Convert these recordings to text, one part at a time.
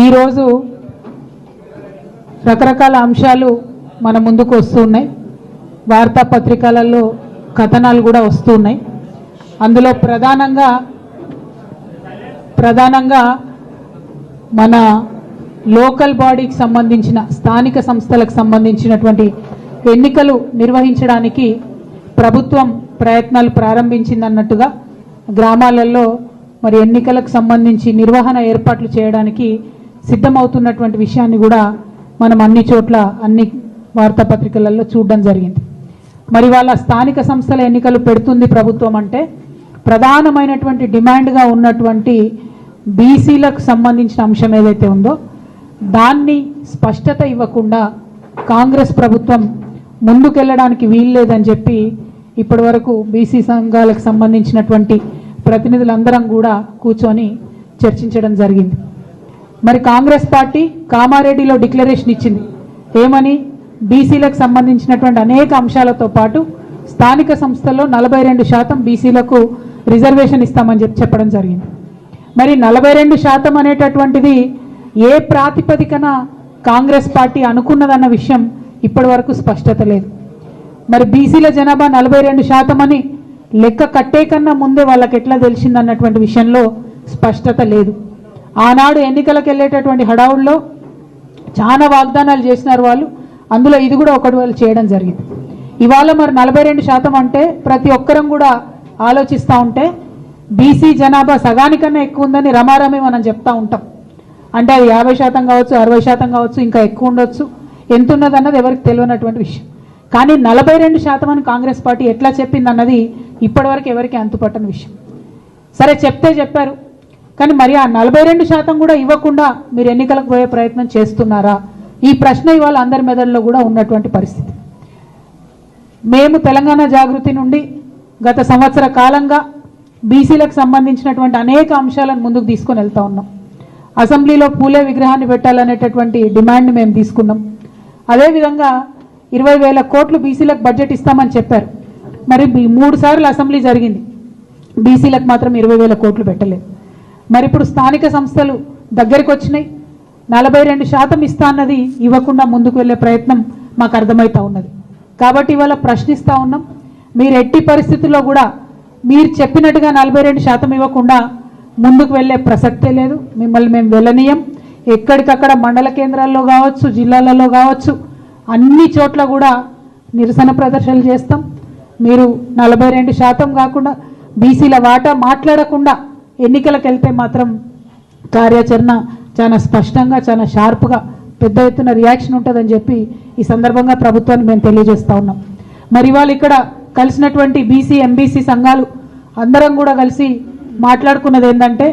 ఈరోజు రకరకాల అంశాలు మన ముందుకు వస్తున్నాయి. వార్తాపత్రికలలో కథనాలు కూడా వస్తున్నాయి. అందులో ప్రధానంగా ప్రధానంగా మన లోకల్ బాడీకి సంబంధించిన స్థానిక సంస్థలకు సంబంధించినటువంటి ఎన్నికలు నిర్వహించడానికి ప్రభుత్వం ప్రయత్నాలు ప్రారంభించిందన్నట్టుగా గ్రామాలలో మరి ఎన్నికలకు సంబంధించి నిర్వహణ ఏర్పాట్లు చేయడానికి సిద్ధమవుతున్నటువంటి విషయాన్ని కూడా మనం అన్ని చోట్ల అన్ని వార్తాపత్రికలలో చూడడం జరిగింది. మరి వాళ్ళ స్థానిక సంస్థల ఎన్నికలు పెడుతుంది ప్రభుత్వం అంటే ప్రధానమైనటువంటి డిమాండ్గా ఉన్నటువంటి బీసీలకు సంబంధించిన అంశం ఏదైతే ఉందో దాన్ని స్పష్టత ఇవ్వకుండా కాంగ్రెస్ ప్రభుత్వం ముందుకెళ్ళడానికి వీల్లేదని చెప్పి ఇప్పటి వరకు బీసీ సంఘాలకు సంబంధించినటువంటి ప్రతినిధులందరం కూడా కూర్చొని చర్చించడం జరిగింది. మరి కాంగ్రెస్ పార్టీ కామారెడ్డిలో డిక్లరేషన్ ఇచ్చింది. ఏమని? బీసీలకు సంబంధించినటువంటి అనేక అంశాలతో పాటు స్థానిక సంస్థల్లో నలభై రెండు శాతం బీసీలకు రిజర్వేషన్ ఇస్తామని చెప్పి చెప్పడం జరిగింది. మరి నలభై రెండు శాతం అనేటటువంటిది ఏ ప్రాతిపదికన కాంగ్రెస్ పార్టీ అనుకున్నదన్న విషయం ఇప్పటి వరకు స్పష్టత లేదు. మరి బీసీల జనాభా నలభై రెండు శాతం అని లెక్క కట్టే కన్నా ముందే వాళ్ళకి ఎట్లా తెలిసిందన్నటువంటి విషయంలో స్పష్టత లేదు. ఆనాడు ఎన్నికలకు వెళ్ళేటటువంటి హడావుల్లో చాలా వాగ్దానాలు చేసినారు వాళ్ళు. అందులో ఇది కూడా ఒకటి వాళ్ళు చేయడం జరిగింది. ఇవాళ మరి నలభై రెండు శాతం అంటే ప్రతి ఒక్కరం కూడా ఆలోచిస్తూ ఉంటే బీసీ జనాభా సగానికన్నా ఎక్కువ ఉందని రమారమి మనం చెప్తా ఉంటాం. అంటే అది యాభై శాతం కావచ్చు అరవై శాతం కావచ్చు ఇంకా ఎక్కువ ఉండొచ్చు. ఎంత ఉన్నదన్నది ఎవరికి తెలియనటువంటి విషయం. కానీ నలభై రెండు శాతం అని కాంగ్రెస్ పార్టీ ఎట్లా చెప్పింది అన్నది ఇప్పటివరకు ఎవరికి అంతుపట్టని విషయం. సరే చెప్తే చెప్పారు. కానీ మరి ఆ నలభై రెండు శాతం కూడా ఇవ్వకుండా మీరు ఎన్నికలకు పోయే ప్రయత్నం చేస్తున్నారా? ఈ ప్రశ్న ఇవాళ అందరి మెదడులో కూడా ఉన్నటువంటి పరిస్థితి. మేము తెలంగాణ జాగృతి నుండి గత సంవత్సర కాలంగా బీసీలకు సంబంధించినటువంటి అనేక అంశాలను ముందుకు తీసుకొని వెళ్తా ఉన్నాం. అసెంబ్లీలో పూలే విగ్రహాన్ని పెట్టాలనేటటువంటి డిమాండ్ని మేము తీసుకున్నాం. అదేవిధంగా ఇరవై వేల కోట్లు బీసీలకు బడ్జెట్ ఇస్తామని చెప్పారు. మరి మూడు సార్లు అసెంబ్లీ జరిగింది. బీసీలకు మాత్రం ఇరవై వేల కోట్లు పెట్టలేదు. మరి ఇప్పుడు స్థానిక సంస్థలు దగ్గరికి వచ్చినాయి. నలభై రెండు శాతం ఇస్తా అన్నది ఇవ్వకుండా ముందుకు వెళ్ళే ప్రయత్నం మాకు అర్థమవుతా ఉన్నది. కాబట్టి ఇవాళ ప్రశ్నిస్తూ ఉన్నాం. మీరు ఎట్టి పరిస్థితుల్లో కూడా మీరు చెప్పినట్టుగా నలభై రెండు శాతం ఇవ్వకుండా ముందుకు వెళ్ళే ప్రసక్తే లేదు. మిమ్మల్ని మేము వెళ్ళనీయం. ఎక్కడికక్కడ మండల కేంద్రాల్లో కావచ్చు జిల్లాలలో కావచ్చు అన్ని చోట్ల కూడా నిరసన ప్రదర్శనలు చేస్తాం. మీరు నలభై రెండు శాతం కాకుండా బీసీల వాటా మాట్లాడకుండా ఎన్నికలకు వెళ్తే మాత్రం కార్యాచరణ చాలా స్పష్టంగా చాలా షార్ప్గా పెద్ద ఎత్తున రియాక్షన్ ఉంటుందని చెప్పి ఈ సందర్భంగా ప్రభుత్వాన్ని మేము తెలియజేస్తూ ఉన్నాం. మరి వాళ్ళు ఇక్కడ కలిసినటువంటి బీసీ ఎంబీసీ సంఘాలు అందరం కూడా కలిసి మాట్లాడుకున్నది ఏంటంటే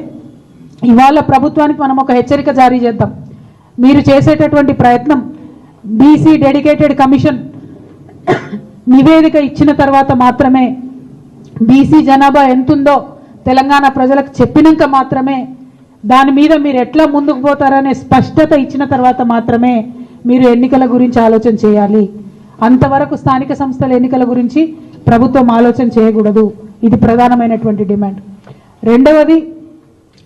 ఇవాళ ప్రభుత్వానికి మనం ఒక హెచ్చరిక జారీ చేద్దాం. మీరు చేసేటటువంటి ప్రయత్నం బీసీ డెడికేటెడ్ కమిషన్ నివేదిక ఇచ్చిన తర్వాత మాత్రమే బీసీ జనాభా ఎంతుందో తెలంగాణ ప్రజలకు చెప్పినాక మాత్రమే దాని మీద మీరు ఎట్లా ముందుకు పోతారనే స్పష్టత ఇచ్చిన తర్వాత మాత్రమే మీరు ఎన్నికల గురించి ఆలోచన చేయాలి. అంతవరకు స్థానిక సంస్థల ఎన్నికల గురించి ప్రభుత్వం ఆలోచన చేయకూడదు. ఇది ప్రధానమైనటువంటి డిమాండ్. రెండవది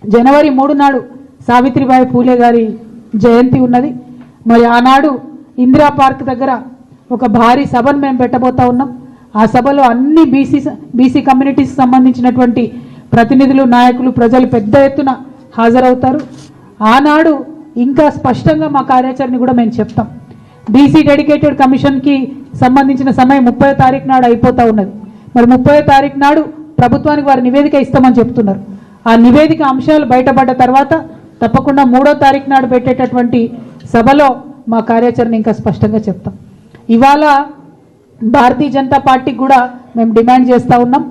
జనవరి మూడు నాడు సావిత్రిబాయి పూలే గారి జయంతి ఉన్నది. మరి ఆనాడు ఇందిరా పార్క్ దగ్గర ఒక భారీ సభను మేము పెట్టబోతా ఉన్నాం. ఆ సభలో అన్ని బీసీ బీసీ కమ్యూనిటీస్ సంబంధించినటువంటి ప్రతినిధులు నాయకులు ప్రజలు పెద్ద ఎత్తున హాజరవుతారు. ఆనాడు ఇంకా స్పష్టంగా మా కార్యాచరణ కూడా మేము చెప్తాం. బీసీ డెడికేటెడ్ కమిషన్కి సంబంధించిన సమయం ముప్పై తారీఖు నాడు అయిపోతూ ఉన్నది. మరి ముప్పై తారీఖు నాడు ప్రభుత్వానికి వారి నివేదిక ఇస్తామని చెప్తున్నారు. ఆ నివేదిక అంశాలు బయటపడ్డ తర్వాత తప్పకుండా మూడో తారీఖు నాడు పెట్టేటటువంటి సభలో మా కార్యాచరణ ఇంకా స్పష్టంగా చెప్తాం. ఇవాళ భారతీయ జనతా పార్టీకి కూడా మేము డిమాండ్ చేస్తూ ఉన్నాం.